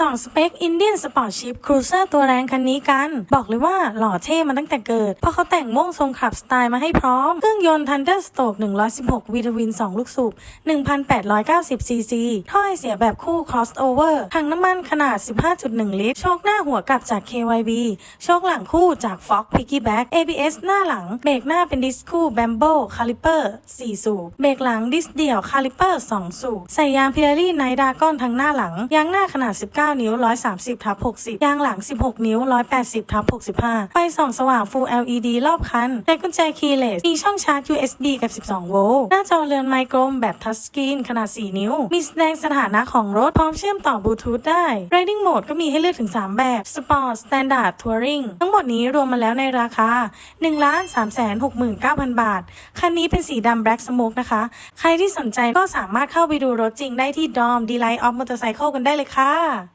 ส่องสเปค Indian Sport Ship Cruiser ตัวแรงคันนี้กัน บอกเลยว่าหล่อเท่มาตั้งแต่เกิด เพราะเขาแต่งโม่งทรงขับสไตล์มาให้พร้อม เครื่องยนต์ Thunderstroke 116 วีทวิน 2 ลูกสูบ 1,890 ซีซีท่อไอเสียแบบคู่ crossover ถังน้ำมันขนาด 15.1 ลิตร โชคหน้าหัวกลับจาก KYB โชคหลังคู่จาก Fox Piggyback ABS หน้าหลัง เบรกหน้าเป็นดิสคู่ Bambo Caliper 4 สูบ เบรกหลังดิสเดี่ยว Caliper 2 สูบ ใส่ยาง Pirelli Night Dragon ทั้งหน้าหลัง ยางหน้าขนาด 19นิ้ว 130ทับ60 ยางหลัง 16 นิ้ว 180ทับ65 ไฟส่องสว่าง Full LED รอบคันแต่กุญแจ keyless มีช่องชาร์จ USB กับ 12 โวลต์ หน้าจอเรือนไมโครมแบบทัชสกรีนขนาด 4 นิ้ว มีแสดงสถานะของรถพร้อมเชื่อมต่อบลูทูธได้ Riding Mode ก็มีให้เลือกถึง 3 แบบ Sport Standard Touring ทั้งหมดนี้รวมมาแล้วในราคา 1 3 6 9 0 0 0 บาท คันนี้เป็นสีดำ Black Smoke นะคะ ใครที่สนใจก็สามารถเข้าไปดูรถจริงได้ที่ดอม D Light of Motorcycle กันได้เลยค่ะ